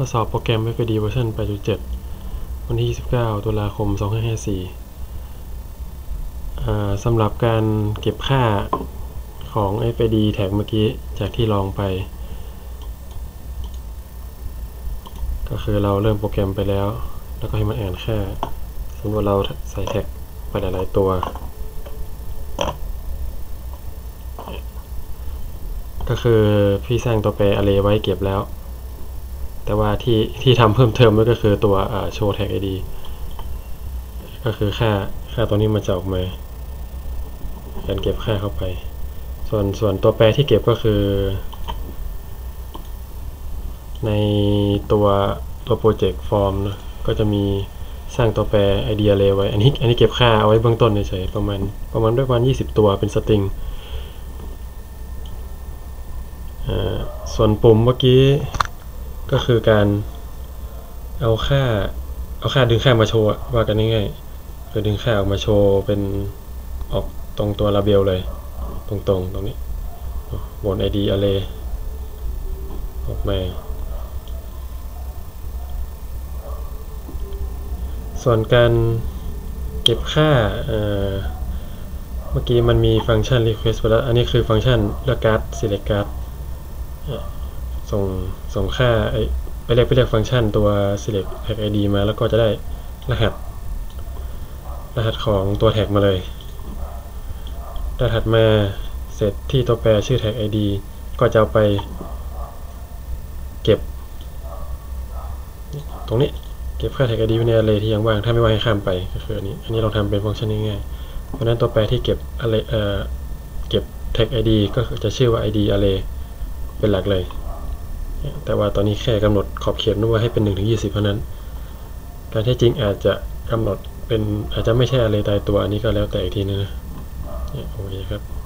ทดสอบโปรแกรม FID เวอร์ชัน8.7 วันที่ 29 ตุลาคม 2554อ่าสำหรับการเก็บค่าของ FID แท็กเมื่อกี้จากที่ลองไป ก็คือเราเริ่มโปรแกรมไปแล้ว แล้วก็ให้มันอ่านค่า สมมติว่าเราใส่แท็กไปหลาย ๆ ตัว ก็คือพี่สร้างตัวแปร array ไว้เก็บแล้ว แต่ว่าที่ที่ทำเพิ่มเติมก็คือตัวโชว์แท็ก id ก็คือค่าค่าตัวนี้มาจะออกมา การเก็บค่าเข้าไป ส่วนส่วนตัวแปรที่เก็บก็คือ ในตัวตัวโปรเจกต์ฟอร์มนะก็จะมีสร้างตัวแปร id array ไว้ อันนี้อันนี้เก็บค่าเอาไว้เบื้องต้นเฉยๆประมาณประมาณด้วยประมาณ20 ตัวเป็นสตริงส่วนปุ่มเมื่อกี้ ก็คือการเอาค่าเอาค่าดึงค่ามาโชว์ว่ากันง่ายๆคือดึงค่าออกมาโชว์เป็นออกตรงตัวลาเบลเลย ตรงๆตรงนี้บน id array ออกมาส่วนการเก็บค่าเมื่อกี้มันมีฟังก์ชัน request ไปแล้ว อันนี้คือฟังก์ชันเลือกการ์ด select card ส่งส่งค่าไปเรียกไปเรียกฟังก์ชันตัว select tag id มาแล้วก็จะได้รหัส รหัสของตัวแท็กมาเลย รหัสมาเสร็จที่ตัวแปรชื่อ tag id ก็จะเอาไปเก็บ ตรงนี้เก็บค่า tag id ไว้ใน array ที่ยังว่าง ถ้าไม่ว่างให้ข้ามไปก็คืออันนี้ อันนี้เราทำเป็นฟังก์ชันง่ายๆ เพราะนั้นตัวแปรที่เก็บ array เอ่อ เก็บ tag id ก็จะชื่อว่า id array เป็นหลักเลย แต่ว่าตอนนี้แค่กำหนดขอบเขตนู้ว่าให้เป็น1ถึงยีเท่านั้น การแท้จริงอาจจะกำหนดเป็นอาจจะไม่ใช่อะไรตายตัวอันนี้ก็แล้วแต่อีกทีนึงนะโอเคครับ